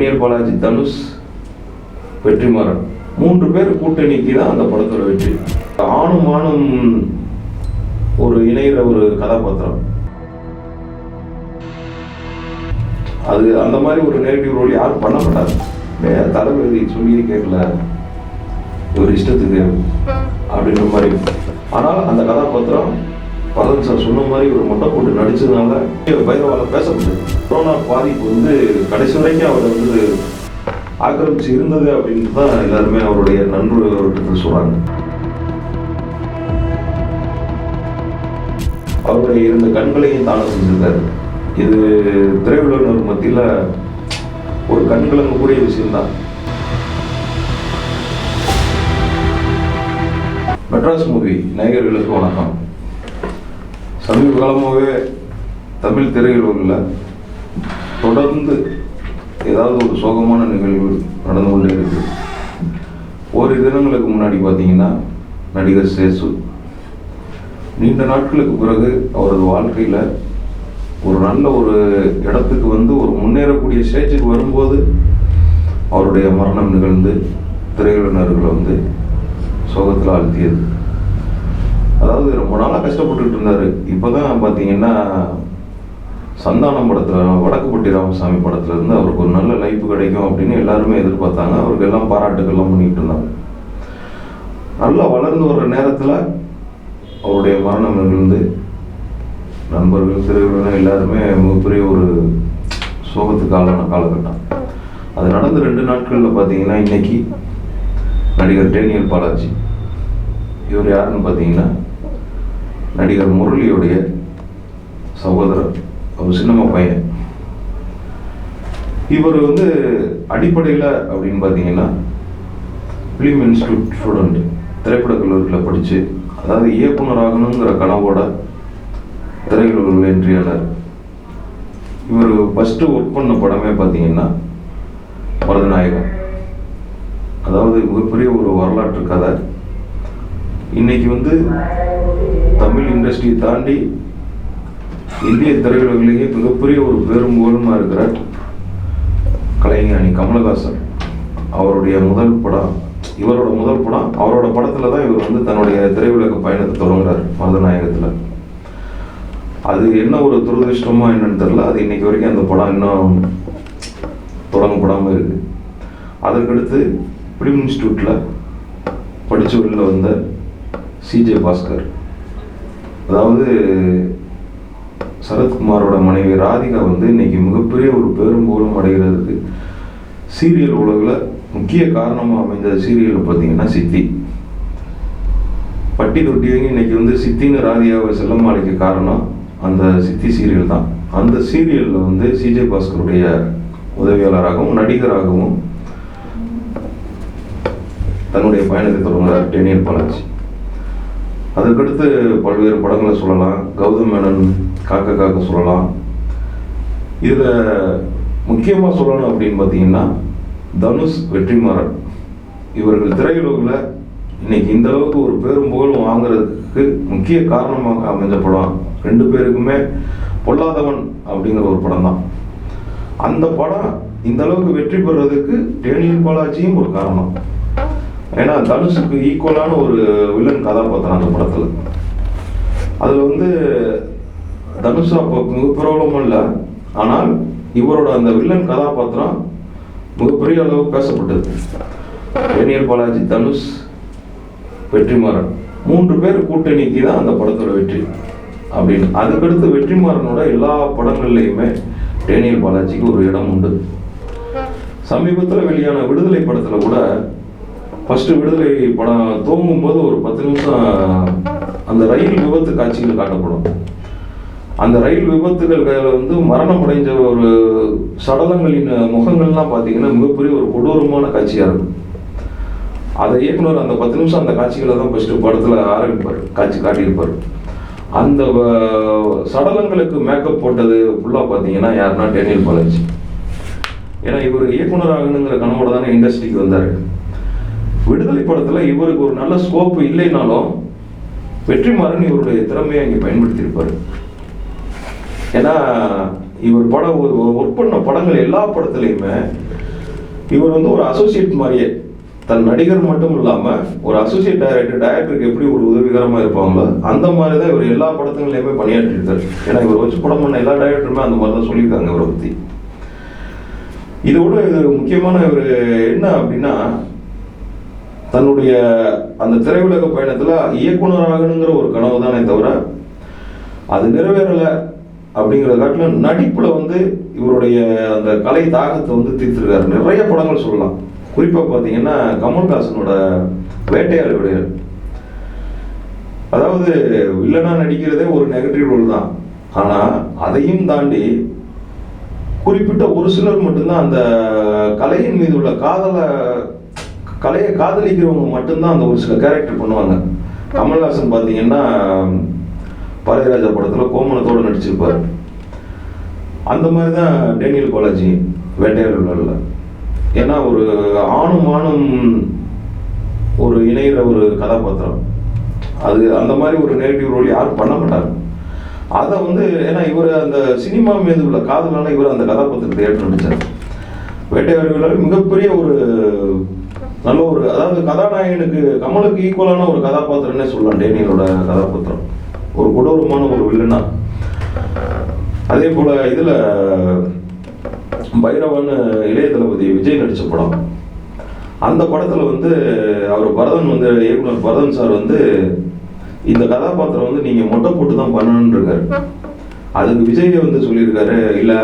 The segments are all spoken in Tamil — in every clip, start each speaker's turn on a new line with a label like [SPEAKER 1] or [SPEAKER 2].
[SPEAKER 1] டேனியல் பாலாஜி தனுஷ் வெற்றிமாறன். மூன்று பேர் கூட்டணிக்கு தான் அந்த படத்தோட வெற்றி. ஆணும் ஆணும் ஒரு இணைகிற ஒரு கதாபாத்திரம். அது அந்த மாதிரி ஒரு நெகட்டிவ் ரோல் யாரும் பண்ண வேற தளபதி சொல்லியே கேட்கல. ஒரு இஷ்டத்துக்கு அப்படின்ற மாதிரி. ஆனால் அந்த கதாபாத்திரம் பரதன் சார் சொன்ன மாதிரி ஒரு மொட்டை போட்டு நடிச்சதுனால பயிரவாத பேச முடியாது கொரோனா பாதிப்பு வந்து கடைசி வரைக்கும் அவர் வந்து ஆக்கிரமிச்சு இருந்தது அப்படின்னு தான் எல்லாருமே அவருடைய நண்பர்கள் சொல்றாங்க. அவருடைய இருந்த கண்களையும் தானம் செஞ்சிருக்காரு. இது திரையுலகினர் மத்தியில் ஒரு கண்கலங்கக்கூடிய விஷயம்தான். மெட்ராஸ் மூவி நேயர்களுக்கு வணக்கம். சமீப காலமாகவே தமிழ் திரையுலகில் தொடர்ந்து ஏதாவது ஒரு சோகமான நிகழ்வு நடந்து கொண்டே இருக்கு ஒரு தினங்களுக்கு முன்னாடி பார்த்தீங்கன்னா நடிகர் சேசு. நீண்ட நாட்களுக்கு பிறகு அவரது வாழ்க்கையில் ஒரு நல்ல ஒரு இடத்துக்கு வந்து ஒரு முன்னேறக்கூடிய ஸ்டேஜுக்கு வரும்போது அவருடைய மரணம் நிகழ்ந்து திரையுலகினர்களை வந்து சோகத்தில் ஆழ்த்தியது. அதாவது ரொம்ப நாளாக கஷ்டப்பட்டுட்டு இருந்தார். இப்போ தான் பார்த்தீங்கன்னா சந்தானம் படத்தில் வடக்குப்பட்டி ராமசாமி படத்துல இருந்து அவருக்கு ஒரு நல்ல லைஃப் கிடைக்கும் அப்படின்னு எல்லாருமே எதிர்பார்த்தாங்க. அவருக்கு எல்லாம் பாராட்டுகள்லாம் பண்ணிட்டு இருந்தாங்க. நல்லா வளர்ந்து வர்ற நேரத்தில் அவருடைய மரணம் நிகழ்ந்து நண்பர்கள் திரையுலகம் எல்லாருமே மிகப்பெரிய ஒரு சோகத்துக்கு ஆளான காலகட்டம். அது நடந்து ரெண்டு நாட்களில் பார்த்தீங்கன்னா இன்னைக்கு நடிகர் டேனியல் பாலாஜி. இவர் யாருன்னு பார்த்தீங்கன்னா நடிகர் முரளியுடைய சகோதரர் அவர் சின்னம்மா பையன். இவர் வந்து அடிப்படையில் அப்படின்னு பார்த்தீங்கன்னா ஃபிலிம் இன்ஸ்டியூட் ஸ்டூடெண்ட் திரைப்பட கல்லூரியில் படித்து அதாவது இயக்குனர் ஆகணுங்கிற கனவோட திரையுலகில் வென்றியாளர் இவர் ஃபஸ்ட்டு ஒர்க் பண்ண படமே பார்த்தீங்கன்னா பரதநாயகம். அதாவது மிகப்பெரிய ஒரு வரலாற்று கதை. இன்னைக்கு வந்து தமிழ் இண்டஸ்ட்ரியை தாண்டி இந்திய திரையுலகிலேயே மிகப்பெரிய ஒரு பெரும் புகழுமா இருக்கிற கலைஞானி கமலஹாசன். அவருடைய முதல் படம் இவரோட முதல் படம் அவரோட படத்துல தான் இவர் வந்து தன்னுடைய திரையுலக பயணத்தை தொடங்குறார் மருதநாயகத்தில். அது என்ன ஒரு துரதிருஷ்டமா என்னன்னு தெரியல. அது இன்னைக்கு வரைக்கும் அந்த படம் இன்னும் தொடங்கப்படாமல் இருக்கு. அதற்கடுத்து ஃபிலிம் இன்ஸ்டியூட்டில் படித்து வெளியில் வந்த சிஜே பாஸ்கர். அதாவது சரத்குமாரோட மனைவி ராதிகா வந்து இன்னைக்கு மிகப்பெரிய ஒரு பெரும் புகழும் அடைகிறதுக்கு சீரியல் உலகில் முக்கிய காரணமாக அமைந்த சீரியல் பார்த்தீங்கன்னா சித்தி. பட்டி தொட்டியவங்க இன்னைக்கு வந்து சித்தின்னு ராதிகாவை செல்லமாளிக்க காரணம் அந்த சித்தி சீரியல் தான். அந்த சீரியலில் வந்து சிஜே பாஸ்கருடைய உதவியாளராகவும் நடிகராகவும் தன்னுடைய பயணத்தை தொடங்குகிறார் டேனியல் பாலாஜி. அதற்கடுத்து பல்வேறு படங்களை சொல்லலாம். கௌதம் மேனன் காக்க காக்க சொல்லலாம். இதில் முக்கியமாக சொல்லணும் அப்படின்னு பார்த்தீங்கன்னா தனுஷ் வெற்றிமாறன். இவர்கள் திரையுலகில் இன்னைக்கு இந்த அளவுக்கு ஒரு பேரும் புகழும் வாங்குறதுக்கு முக்கிய காரணமாக அமைஞ்ச படம். ரெண்டு பேருக்குமே பொல்லாதவன் அப்படிங்கிற ஒரு படம் தான். அந்த படம் இந்த அளவுக்கு வெற்றி பெறதுக்கு டேனியல் பாலாஜியும் ஒரு காரணம். ஏன்னா தனுஷுக்கு ஈக்குவலான ஒரு வில்லன் கதாபாத்திரம் அந்த படத்தில். அதில் வந்து தனுஷ் அப்போ மிக இல்லை. ஆனால் இவரோட அந்த வில்லன் கதாபாத்திரம் மிகப்பெரிய அளவு பேசப்பட்டது. டேனியல் பாலாஜி தனுஷ் வெற்றிமாறன். மூன்று பேர் கூட்டணிக்கு தான் அந்த படத்தோட வெற்றி. அப்படின்னு. அதுக்கடுத்து வெற்றிமாறனோட எல்லா படங்கள்லையுமே டேனியல் பாலாஜிக்கு ஒரு இடம் உண்டு. சமீபத்தில் வெளியான விடுதலை படத்தில் கூட ஃபர்ஸ்ட் விடுதலை படம் தூங்கும் போது ஒரு பத்து நிமிஷம் அந்த ரயில் விபத்து காட்சிகள் காட்டப்படும். அந்த ரயில் விபத்துகள் வந்து மரணம் அடைஞ்ச ஒரு சடலங்களின் முகங்கள்லாம் பார்த்தீங்கன்னா மிகப்பெரிய ஒரு கொடூரமான காட்சியாக இருக்கும். அதை இயக்குனர் அந்த பத்து நிமிஷம் அந்த காட்சிகளை தான் ஃபர்ஸ்ட் படத்தில் ஆரம்பிப்பார் காட்சி காட்டியிருப்பார். அந்த சடலங்களுக்கு மேக்கப் போட்டது ஃபுல்லாக பார்த்தீங்கன்னா யாருன்னா டேனியல் பாலாஜி. ஏன்னா இவர் இயக்குனர் ஆகணுங்கிற கனவோட தானே இண்டஸ்ட்ரிக்கு வந்தார். விடுதலை படத்தில் இவருக்கு ஒரு நல்ல ஸ்கோப் இல்லைனாலும் வெற்றிமாறன் இவருடைய திறமையை இங்கே பயன்படுத்தியிருப்பார். ஏன்னா இவர் படம் ஒர்க் பண்ண படங்கள் எல்லா படத்துலையுமே இவர் வந்து ஒரு அசோசியேட் மாதிரியே தன் நடிகர் மட்டும் இல்லாமல் ஒரு அசோசியேட் டைரக்டர் டைரக்டருக்கு எப்படி ஒரு உதவிகரமாக இருப்பாங்களோ அந்த மாதிரி தான் இவர் எல்லா படத்துங்களையுமே பணியாற்றியிருக்காரு. ஏன்னா இவர் வச்சு படம் பண்ண எல்லா டைரக்டருமே அந்த மாதிரி தான் சொல்லியிருக்காங்க இவரை பற்றி இதோட இது முக்கியமான ஒரு என்ன அப்படின்னா தன்னுடைய அந்த திரையுலக பயணத்துல இயக்குனராகணுங்கிற ஒரு கனவு தானே தவிர அது நிறைவேறல அப்படிங்கிறத காட்டிலும் நடிப்புல வந்து இவருடைய அந்த கலை தாகத்தை வந்து தீர்த்திருக்காரு. நிறைய படங்கள் சொல்லலாம். குறிப்பா பாத்தீங்கன்னா கமல்ஹாசனோட வேட்டையாடு விடையாடு அதாவது வில்லனா நடிக்கிறதே ஒரு நெகட்டிவ் ரோல் தான். ஆனா அதையும் தாண்டி குறிப்பிட்ட ஒரு சிலர் மட்டும்தான் அந்த கலையின் மீது உள்ள காதலை கலையை காதலிக்கிறவங்க மட்டும்தான் அந்த ஒரு சில கேரக்டர் பண்ணுவாங்க. கமல்ஹாசன் பார்த்தீங்கன்னா பழையராஜா படத்தில் கோமலத்தோடு நடிச்சிருப்பார். அந்த மாதிரி தான் டேனியல் பாலாஜி வேட்டையாளர்களில் ஏன்னா ஒரு ஆணும் ஆணும் ஒரு இணைகிற ஒரு கதாபாத்திரம். அது அந்த மாதிரி ஒரு நெகட்டிவ் ரோல் யாரும் பண்ண மாட்டாங்க. அதை வந்து ஏன்னா இவர் அந்த சினிமா மீது உள்ள காதலான இவர் அந்த கதாபாத்திரத்தை ஏற்று நடித்தார் வேட்டையாளர்களால் மிகப்பெரிய ஒரு நல்ல ஒரு அதாவது கதாநாயகனுக்கு கமலுக்கு ஈக்குவலான ஒரு கதாபாத்திரம்னே சொல்லலாம். டேனியலோட கதாபாத்திரம். ஒரு கொடூரமான ஒரு வில்லனா அதே போல இதுல பைரவன் இளைய தளபதி விஜய் நடிச்ச படம். அந்த படத்துல வந்து அவர் பரதன் வந்து இயக்குனர் பரதன் சார் வந்து இந்த கதாபாத்திரம் வந்து நீங்க மொட்டை போட்டு தான் பண்ணணும்னு இருக்காரு. அதுக்கு விஜய் வந்து சொல்லியிருக்காரு இல்ல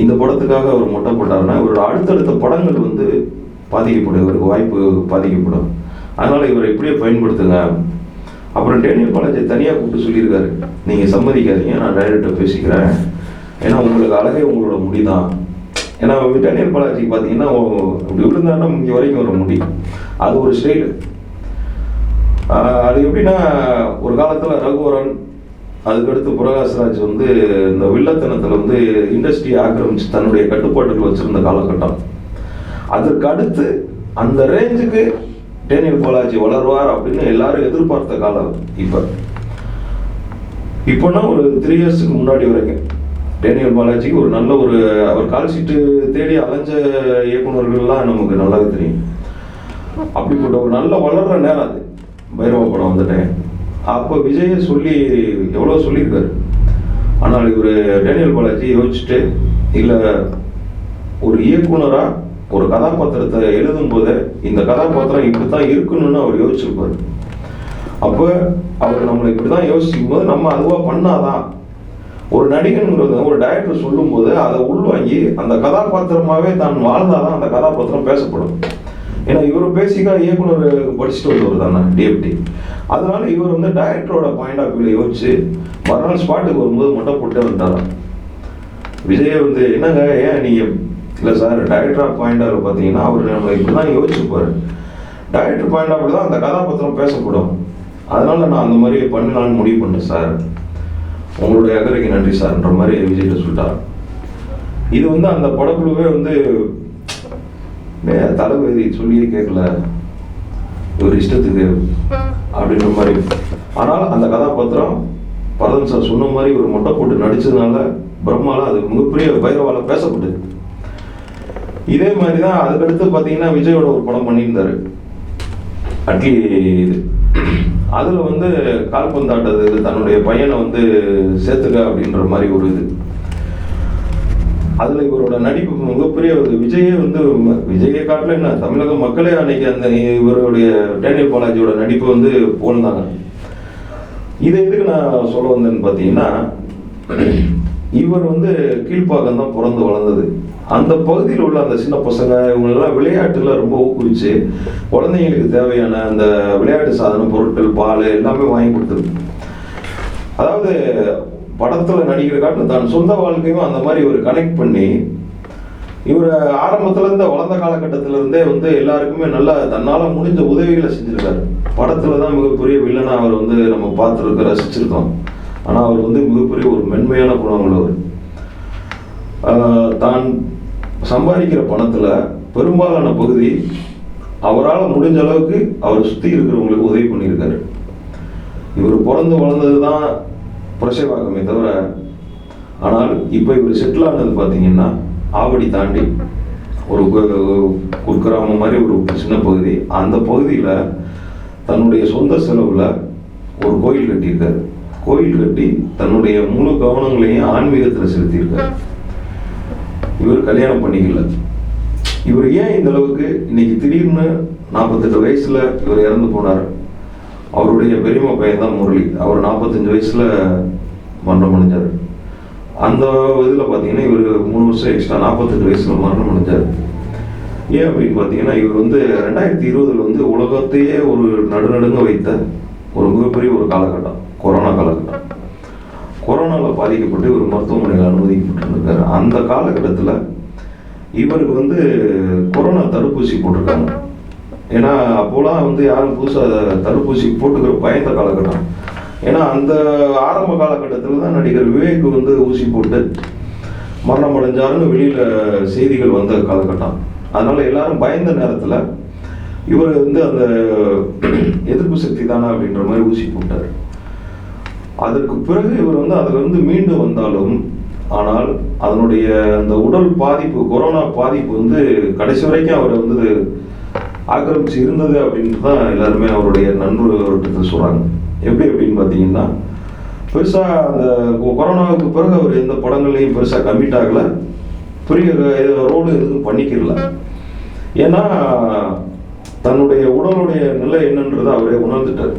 [SPEAKER 1] இந்த படத்துக்காக அவர் மொட்டை போட்டாருன்னா இவரோட அடுத்தடுத்த படங்கள் வந்து பாதிக்கப்படும் இவருக்கு வாய்ப்பு பாதிக்கப்படும். அதனால் இவரை இப்படியே பயன்படுத்துங்க. அப்புறம் டேனியல் பாலாஜி தனியாக கூப்பிட்டு சொல்லியிருக்காரு. நீங்கள் சம்மதிக்காதீங்க நான் டைரக்டர் பேசிக்கிறேன். ஏன்னா உங்களுக்கு அழகே உங்களோட முடி தான் ஏன்னா டேனியல் பாலாஜிக்கு பார்த்தீங்கன்னா இப்படி விழுந்தாருன்னா இங்கே வரைக்கும் வர முடி. அது ஒரு ஸ்டைலு. அது எப்படின்னா ஒரு காலத்தில் ரகுவரன் அதுக்கடுத்து புரகாஷ்ராஜ் வந்து இந்த வில்லத்தனத்தில் வந்து இண்டஸ்ட்ரியை ஆக்கிரமிச்சு தன்னுடைய கட்டுப்பாட்டுக்கு வச்சுருந்த காலகட்டம். அதற்கு அடுத்து அந்த ரேஞ்சுக்கு டேனியல் பாலாஜி வளருவார் அப்படின்னு எல்லாரும் எதிர்பார்த்த காலம் இப்போ. இப்போனா ஒரு த்ரீ இயர்ஸ்க்கு முன்னாடி வரைக்கும் டேனியல் பாலாஜிக்கு ஒரு நல்ல ஒரு அவர் கால்சீட்டு தேடி அலைஞ்ச இயக்குனர்கள்லாம் நமக்கு நல்லாவே தெரியும். அப்படிப்பட்ட ஒரு நல்ல வளர்ற நேரம் அது. பைரவ படம் வந்துட்டேன் அப்போ விஜய சொல்லி எவ்வளோ சொல்லியிருக்காரு? ஆனால் இவர் டேனியல் பாலாஜி யோசிச்சுட்டு இல்லை ஒரு இயக்குனராக ஒரு கதாபாத்திரத்தை எழுதும் போது இந்த கதாபாத்திரம் இப்படித்தான் இருக்கணும்னு அவர் யோசிச்சிருப்பாரு. அப்போ அவர் நம்மளை இப்படிதான் யோசிக்கும் போது நம்ம அதுவா பண்ணாதான். ஒரு நடிகனுங்கிறது ஒரு டைரக்டர் சொல்லும்போது அதை உள்வாங்கி அந்த கதாபாத்திரமாவே தான் வாழ்ந்தாதான் அந்த கதாபாத்திரம் பேசப்படும். ஏன்னா இவர் பேசிக்கா இயக்குனர் படிச்சுட்டு வந்தவர் தானே டிஎப்டி அதனால இவர் வந்து டைரக்டரோட பாயிண்ட் ஆஃப் வியூல யோசிச்சு மறுநாள் ஸ்பாட்டுக்கு வரும்போது மொட்டை போட்டு வந்துட்டாராம். விஜய் வந்து என்னங்க ஏன் நீங்க இல்லை sir director of point of பார்த்தீங்கன்னா அவர் நம்ம இப்படி தான் யோசிச்சுப்பார். டைரக்டர் பாயிண்ட் ஆஃப் தான் அந்த கதாபாத்திரம் பேசப்படும். அதனால நான் அந்த மாதிரி பண்ணலாம்னு முடிவு பண்ணேன் சார். உங்களுடைய அக்கறைக்கு நன்றி சார்ன்ற மாதிரி விஜய்கிட்ட சொல்லிட்டார். இது வந்து அந்த படக்குழுவே வந்து தலைவதி தளபதி சொல்லியே கேட்கல. ஒரு இஷ்டத்துக்கு அப்படின்ற மாதிரி. ஆனால் அந்த கதாபாத்திரம் பரதன் சார் சொன்ன மாதிரி ஒரு மொட்டை போட்டு நடிச்சதுனால பிரம்மால அது மிகப்பெரிய பைரவால பேசப்பட்டது. இதே மாதிரி தான் அதுக்கடுத்து பார்த்தீங்கன்னா விஜயோட ஒரு படம் பண்ணியிருந்தாரு. அட்லி இது. அதில் வந்து கால்பந்தாட்டது தன்னுடைய பையனை வந்து சேர்த்துக்க அப்படின்ற மாதிரி ஒரு இது. அதில் இவரோட நடிப்பு மிகப்பெரிய ஒரு விஜயே வந்து விஜயை காட்டில என்ன தமிழக மக்களே அன்னைக்கு அந்த இவருடைய டேனியல் பாலாஜியோட நடிப்பு வந்து போனாங்க இதை எதுக்கு நான் சொல்ல வந்தேன்னு பார்த்தீங்கன்னா இவர் வந்து கீழ்ப்பாக்கம் தான் பிறந்து வளர்ந்தது. அந்த பகுதியில் உள்ள அந்த சின்ன பசங்க இவங்களெல்லாம் விளையாட்டுல ரொம்ப ஊக்குவிச்சு குழந்தைங்களுக்கு தேவையான அந்த விளையாட்டு சாதன பொருட்கள் பால் எல்லாமே வாங்கி கொடுத்துருக்கு அதாவது படத்தில் நடிக்கிற காட்டில் தான் சொந்த வாழ்க்கையும் அந்த மாதிரி ஒரு கனெக்ட் பண்ணி இவர் ஆரம்பத்துலேருந்து வளர்ந்த காலகட்டத்திலேருந்தே வந்து எல்லாருக்குமே நல்லா தன்னால் முடிஞ்ச உதவிகளை செஞ்சுருக்காரு. படத்தில் தான் மிகப்பெரிய வில்லனை அவர் வந்து நம்ம பார்த்துருக்க ரசிச்சிருக்கோம். ஆனால் அவர் வந்து மிகப்பெரிய ஒரு மென்மையான குணங்கள் அவர் தான் சம்பாதிக்கிற பணத்தில் பெரும்பாலான பகுதி அவரால் முடிஞ்ச அளவுக்கு அவர் சுற்றி இருக்கிறவங்களுக்கு உதவி பண்ணியிருக்காரு. இவர் பிறந்து வளர்ந்தது தான் புரசைவாக்கமே தவிர ஆனால் இப்போ இவர் செட்டில் ஆனது பார்த்தீங்கன்னா ஆவடி தாண்டி ஒரு கு- குக்கிராமம் மாதிரி ஒரு சின்ன பகுதி. அந்த பகுதியில் தன்னுடைய சொந்த செலவில் ஒரு கோயில் கட்டியிருக்காரு. கோயில் கட்டி தன்னுடைய முழு கவனங்களையும் ஆன்மீகத்தில் செலுத்தியிருக்காரு. இவர் கல்யாணம் பண்ணிக்கல. இவர் ஏன் இந்த அளவுக்கு இன்னைக்கு திடீர்னு நாற்பத்தெட்டு வயசுல இவர் இறந்து போனார்? அவருடைய பெரியம்மா பையன் தான் முரளி. அவர் நாற்பத்தஞ்சு வயசுல மரணம் அடைஞ்சார். அந்த இதில் பார்த்தீங்கன்னா இவர் மூணு வருஷம் எக்ஸ்ட்ரா நாற்பத்தெட்டு வயசுல மரணம் அடைஞ்சார். ஏன் அப்படின்னு பார்த்தீங்கன்னா இவர் வந்து ரெண்டாயிரத்தி இருபதுல வந்து உலகத்தையே ஒரு நடுநடுங்க வைத்த ஒரு மிகப்பெரிய ஒரு காலகட்டம் கொரோனா காலகட்டம். கொரோனாவில் பாதிக்கப்பட்டு ஒரு மருத்துவமனையில் அனுமதிக்கப்பட்டிருக்காரு அந்த காலகட்டத்தில் இவருக்கு வந்து கொரோனா தடுப்பூசி போட்டிருக்காங்க. ஏன்னா அப்போலாம் வந்து யாரும் புதுசாக தடுப்பூசி போட்டுக்கிற பயந்த காலகட்டம். ஏன்னா அந்த ஆரம்ப காலகட்டத்தில் தான் நடிகர் விவேக் வந்து ஊசி போட்டு மரணம் அடைஞ்சாருன்னு வெளியில் செய்திகள் வந்த காலகட்டம். அதனால் எல்லாரும் பயந்த நேரத்தில் இவர் வந்து அந்த எதிர்ப்பு சக்தி தானா அப்படின்ற மாதிரி ஊசி போட்டார். அதற்கு பிறகு இவர் வந்து அதிலிருந்து மீண்டு வந்தாலும் ஆனால் அதனுடைய அந்த உடல் பாதிப்பு கொரோனா பாதிப்பு வந்து கடைசி வரைக்கும் அவர் வந்து ஆக்கிரமிச்சு இருந்தது அப்படின்ட்டு தான் எல்லாருமே அவருடைய நண்பர்கிட்ட சொல்கிறாங்க எப்படி அப்படின்னு பார்த்தீங்கன்னா பெருசாக அந்த கொரோனாவுக்கு பிறகு அவர் எந்த படங்களையும் பெருசாக கம்மிட் ஆகலை. பெரிய ரோடு எதுவும் பண்ணிக்கிறல ஏன்னா தன்னுடைய உடலுடைய நிலை என்னன்றதை அவரே உணர்ந்துட்டார்.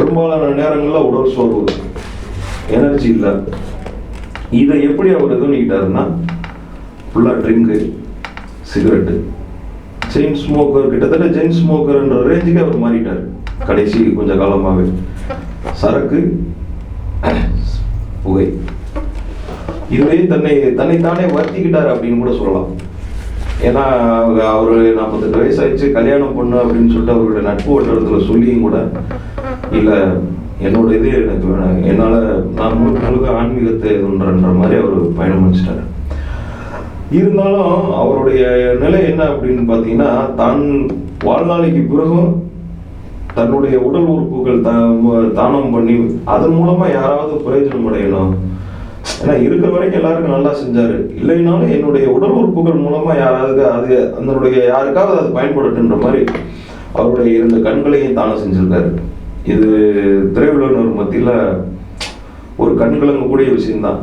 [SPEAKER 1] பெரும்பாலான நேரங்களில் உடல் சோர்வு எனர்ஜி இல்லை. இதை எப்படி அவர் இது பண்ணிக்கிட்டாருன்னா ஃபுல்லாக ட்ரிங்கு சிகரெட்டு செயின் ஸ்மோக்கர் கிட்டத்தட்ட செயின் ஸ்மோக்கர்ன்ற ரேஞ்சுக்கு அவர் மாறிட்டார். கடைசி கொஞ்சம் காலமாகவே சரக்கு புகை. இதுவே தன்னை தன்னைத்தானே வருத்திக்கிட்டார் அப்படின்னு கூட சொல்லலாம். ஏன்னா அவர் நாற்பத்தெட்டு வயசாயிடுச்சு கல்யாணம் பண்ணு அப்படின்னு சொல்லிட்டு அவருடைய நட்பு வட்டாரத்தில் சொல்லியும் கூட இல்லை என்னோட இது எனக்கு வேணும். என்னால் நான் முழுக்க முழுக்க ஆன்மீகத்தை இதுன்றன்ற மாதிரி அவர் பயணம் பண்ணிச்சிட்டாரு. இருந்தாலும் அவருடைய நிலை என்ன அப்படின்னு பார்த்தீங்கன்னா தான் வாழ்நாளைக்கு பிறகும் தன்னுடைய உடல் உறுப்புகள் த- தானம் பண்ணி அதன் மூலமாக யாராவது பிரயோஜனம் அடையணும். ஏன்னா இருக்கிற வரைக்கும் எல்லாருக்கும் நல்லா செஞ்சாரு. இல்லைனாலும் என்னுடைய உடல் உறுப்புகள் மூலமாக யாராவது அது அதனுடைய யாருக்காவது அது பயன்படுத்துன்ற மாதிரி அவருடைய இரண்டு கண்களையும் தானம் செஞ்சிருக்காரு. இது திரையுலகினர் மத்தியில் ஒரு கண்கலங்கக்கூடிய விஷயம்தான்.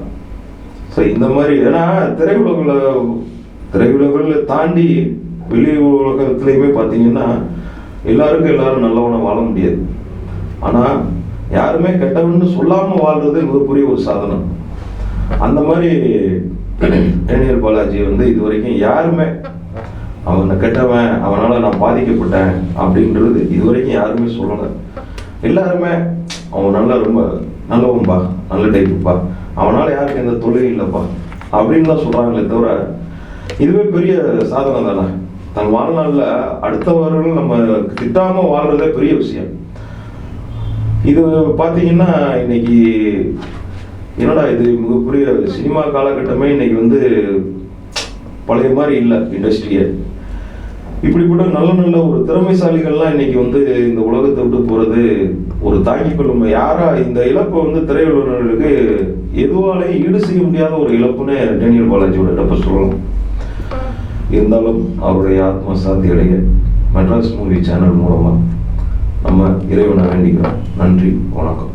[SPEAKER 1] ஸோ இந்த மாதிரி ஏன்னா திரையுலகில் திரையுலகில் தாண்டி வெளி உலகத்துலேயுமே பார்த்தீங்கன்னா எல்லாருக்கும் எல்லாரும் நல்லவனை வாழ முடியாது. ஆனால் யாருமே கெட்டவன்னு சொல்லாமல் வாழ்றது மிகப்பெரிய ஒரு சாதனம். அந்த மாதிரி டேனியல் பாலாஜி வந்து இது வரைக்கும் யாருமே அவனை கெட்டவன் அவனால் நான் பாதிக்கப்பட்டேன் அப்படின்றது இது வரைக்கும் யாருமே சொல்லலை. எல்லாருமே அவன் நல்லா ரொம்ப நல்லவன்பா நல்ல டைப்புப்பா அவனால் யாருக்கும் எந்த தொழிலும் இல்லைப்பா. அப்படின்னு தான் சொல்கிறாங்களே தவிர இதுவே பெரிய சாதனை தானே. தன் வாழ்நாளில் அடுத்தவர்கள் நம்ம திட்டாமல் வாழ்றதே பெரிய விஷயம். இது பார்த்தீங்கன்னா இன்னைக்கு என்னடா இது மிகப்பெரிய சினிமா காலகட்டமே இன்னைக்கு வந்து பழைய மாதிரி இல்லை இண்டஸ்ட்ரியை. இப்படிப்பட்ட நல்ல நல்ல ஒரு திறமைசாலிகள்லாம் இன்னைக்கு வந்து இந்த உலகத்தை விட்டு போறது ஒரு தாங்கிக் கொள்ளும் யாரா இந்த இழப்பை வந்து திரையுள்ளவர்களுக்கு எதுவாலையும் ஈடு செய்ய முடியாத ஒரு இழப்புன்னு டேனியல் பாலாஜியோட இழப்பை சொல்லலாம். இருந்தாலும் அவருடைய ஆத்மா சாத்தியடைய மெட்ராஸ் மூவி சேனல் மூலமா நம்ம இறைவனை வேண்டிக்கிறோம். நன்றி வணக்கம்.